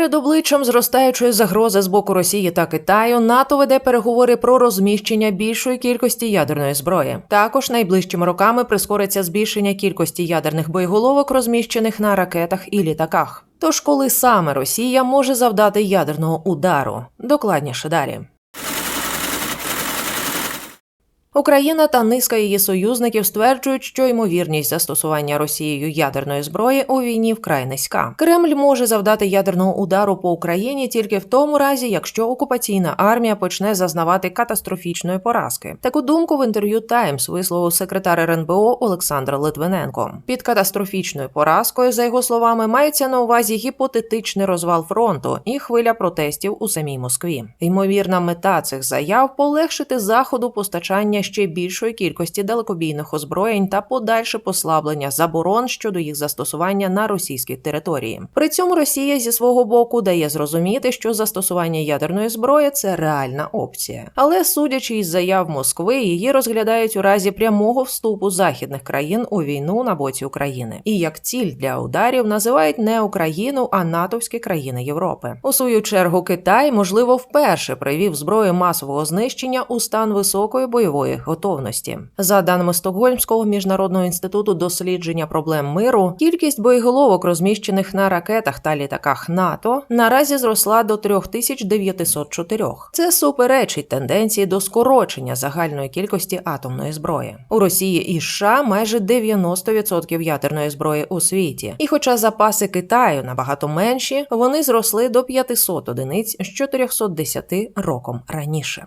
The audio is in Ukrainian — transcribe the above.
Перед обличчям зростаючої загрози з боку Росії та Китаю НАТО веде переговори про розміщення більшої кількості ядерної зброї. Також найближчими роками прискориться збільшення кількості ядерних боєголовок, розміщених на ракетах і літаках. Тож, коли саме Росія може завдати ядерного удару, докладніше далі. Україна та низка її союзників стверджують, що ймовірність застосування Росією ядерної зброї у війні вкрай низька. Кремль може завдати ядерного удару по Україні тільки в тому разі, якщо окупаційна армія почне зазнавати катастрофічної поразки. Таку думку в інтерв'ю Таймс висловив секретар РНБО Олександр Литвиненко. Під катастрофічною поразкою, за його словами, мається на увазі гіпотетичний розвал фронту і хвиля протестів у самій Москві. Ймовірна мета цих заяв полегшити заходу постачання ще більшої кількості далекобійних озброєнь та подальше послаблення заборон щодо їх застосування на російській території. При цьому Росія зі свого боку дає зрозуміти, що застосування ядерної зброї це реальна опція. Але судячи із заяв Москви, її розглядають у разі прямого вступу західних країн у війну на боці України. І як ціль для ударів називають не Україну, а натовські країни Європи. У свою чергу Китай, можливо, вперше привів зброю масового знищення у стан високої бойової готовності. За даними Стокгольмського міжнародного інституту дослідження проблем миру, кількість боєголовок, розміщених на ракетах та літаках НАТО, наразі зросла до 3904. Це суперечить тенденції до скорочення загальної кількості атомної зброї. У Росії і США майже 90% ядерної зброї у світі. І хоча запаси Китаю набагато менші, вони зросли до 500 одиниць з 410 роком раніше.